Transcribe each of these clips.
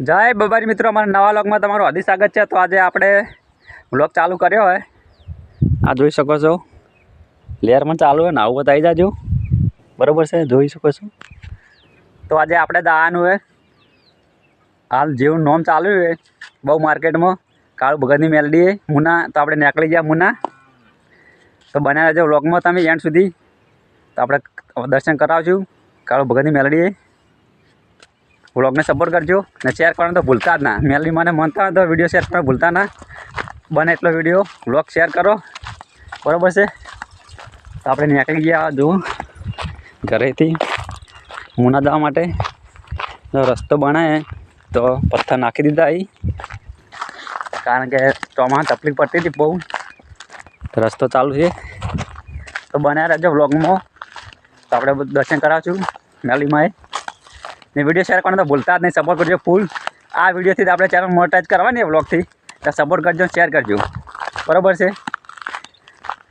જય બબારી મિત્રો, અમારા નવા વ્લોગમાં તમારું હાર્દિક સ્વાગત છે. તો આજે આપણે વ્લોગ ચાલુ કર્યો હોય. આ જોઈ શકો છો. લેયર પણ ચાલુ હોય ને, આવું બતાવી જાજો. બરાબર છે, જોઈ શકો છો. તો આજે આપણે દાવાનું હોય. હાલ જેવું નોમ ચાલ્યું હોય, બહુ માર્કેટમાં. કાળુ ભગતની મેલડી મુના. તો આપણે નીકળી ગયા મુના. તો બન્યા રહેજો વ્લોગમાં તમે એન્ડ સુધી. તો આપણે દર્શન કરાવશું. કાળુ ભગતની મેલડીએ વ્લોગને સપોર્ટ કરજો ને શેર કરવાનું તો ભૂલતા જ ના. મેલની મને મનતા તો વીડિયો શેર કરવાનું ભૂલતા ના. બને એટલો વીડિયો વ્લોગ શેર કરો. બરાબર છે? તો આપણે નીકળી ગયા જુઓ ઘરેથી મુના જવા માટે. રસ્તો બનાવે તો પથ્થર નાખી દીધા એ કારણ કે ચોમાસા તકલીફ પડતી હતી બહુ. રસ્તો ચાલુ છે. તો બનાવ્યા રહેજો વ્લોગમાં તો આપણે દર્શન કરાવશું. મેલીમાં ને વીડિયો શેર કરવાનું તો ભૂલતા જ નહીં. સપોર્ટ કરજો ફૂલ આ વિડીયોથી આપણે ચેનલ મોનેટાઈઝ કરવાની બ્લોગથી તો સપોર્ટ કરજો શેર કરજો. બરાબર છે?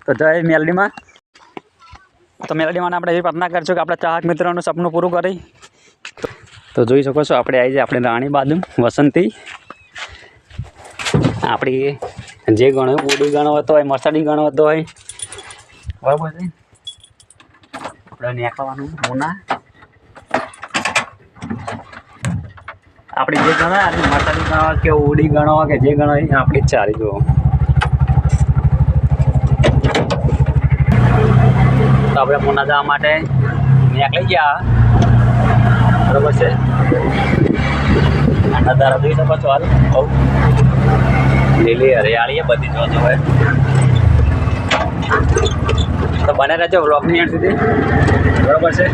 તો જય મેલડીમાં. તો મેલડીમાં આપણે એવી પ્રાર્થના કરશું કે આપણે ચાહક મિત્રોનું સપનું પૂરું કરી. તો જોઈ શકો છો, આપણે આવી જાય આપણે રાણી બાજુ, વસંતી. આપણી જે ગણો ઉડી ગણો હતો, હોય, મરસાડી ગણો હતો હોય. બરાબર છે? આપણે નીકળવાનું મુના. આપણી જે ગણાય, આપણે મરસાડી ગણો કે ઉડી ગણો કે જે ગણો એ આપણે ચાલી જુઓ. તો આપણે મોના જવા માટે નીકળી ગયા. બરોબર છે. આના તારા જોઈ શકો છો હાલ. બહુ લીલી હરિયાળી બધી જોતો હોય તો બને રહેજો વ્લોગની એન્ડ સુધી. બરોબર છે.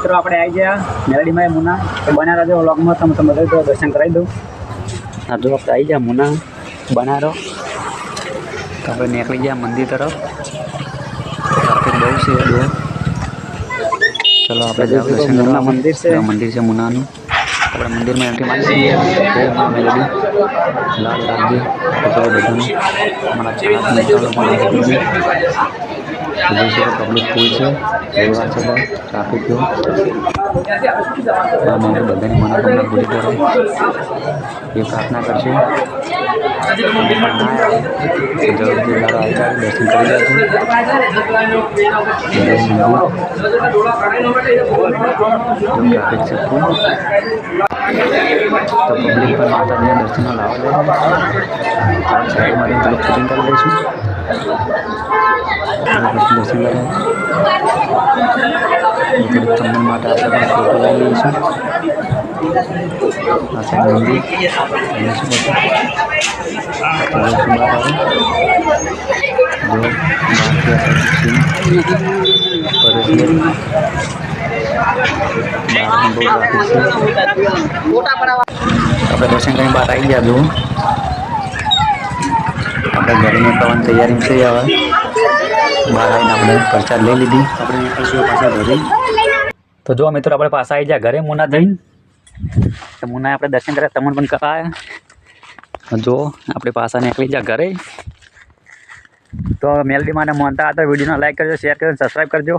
મિત્રો આપણે આવી ગયા મેલડીમાં મુના. તો બન્યા રહેજો વ્લોગમાં તમે તમે બધા દર્શન કરાવી દઉં. હા જો આપણે આવી ગયા મુના બનારો. તો આપણે નીકળી ગયા મંદિર તરફ. ટ્રાફિક બહુ છે ચલો આપણે દર્શન કરવા. મંદિર છે. મંદિર છે મુનાનું. આપણે મંદિરમાં એન્ટ્રી મારી મા મેલડી, લાલ રાખજે બધાનું અમારા પબ્લિક ફૂલ છે. રવિવાર છે પણ ટ્રાફિક જો બધાની મનોકામના પૂરી કરે એ પ્રાર્થના કરશે તમે પણ ના આવે તો જરૂરથી લાલ આવી જાય દર્શન કરી જજો જય મંદિર જો ટ્રાફિક છે ફૂલ તો પબ્લિક પર માતાજીના દર્શનો લાવો લે આપણે સાઈડમાં થોડુંક શૂટિંગ કરી લઈશું દર્શન કરે થોડીક તમને માટે આપણે પણ ફોટો લઈ લઈશું આ છે મંદિર અહીંયા શું બધું તો શું બહાર આવે જો બહારથી આ સાઈડ સીન પરેશ બહાર પણ બહુ ટ્રાફિક છે આપણે દર્શન કરીને બહાર આવી ગયા જુઓ આપણે ઘરે નીકળવાની તૈયારી છે હવે બહાર આવીને આપણે પ્રસાદ લઈ લીધી આપણે નીકળશું પાછા ઘરે તો જો મિત્રો આપણે પાછા આવી ગયા ઘરે મુના જઈને તો મુના આપણે દર્શન કર્યા, તમને પણ કરાયા જો, આપણે પાછા નીકળી ગયા ઘરે. તો મેલડી મને માનતા હતા, વિડીયોને લાઈક કરજો શેર કરજો સબસ્ક્રાઈબ કરજો.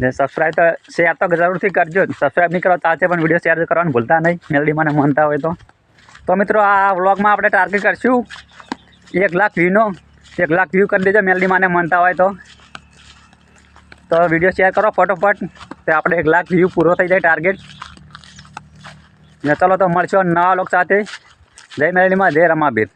ને સબસ્ક્રાઈબ તો શેર તો જરૂરથી કરજો. સબસ્ક્રાઈબ નહીં કરો ચાલશે પણ વીડિયો શેર કરવાનું ભૂલતા નહીં, મેલડી મને માનતા હોય તો. તો મિત્રો, આ વ્લોગમાં આપણે ટાર્ગેટ કરશું. એક લાખ વ્યૂનો એક લાખ વ્યૂ કરી દેજો, મેલડી માને માનતા હોય તો. તો વીડિયો શેર કરો, ફટોફટ. તો આપણે એક લાખ વ્યૂ પૂરો થઈ જાય ટાર્ગેટ ને ચાલો તો મળશો નવા લોક સાથે. જય મેલડીમાં જય રમાબીર.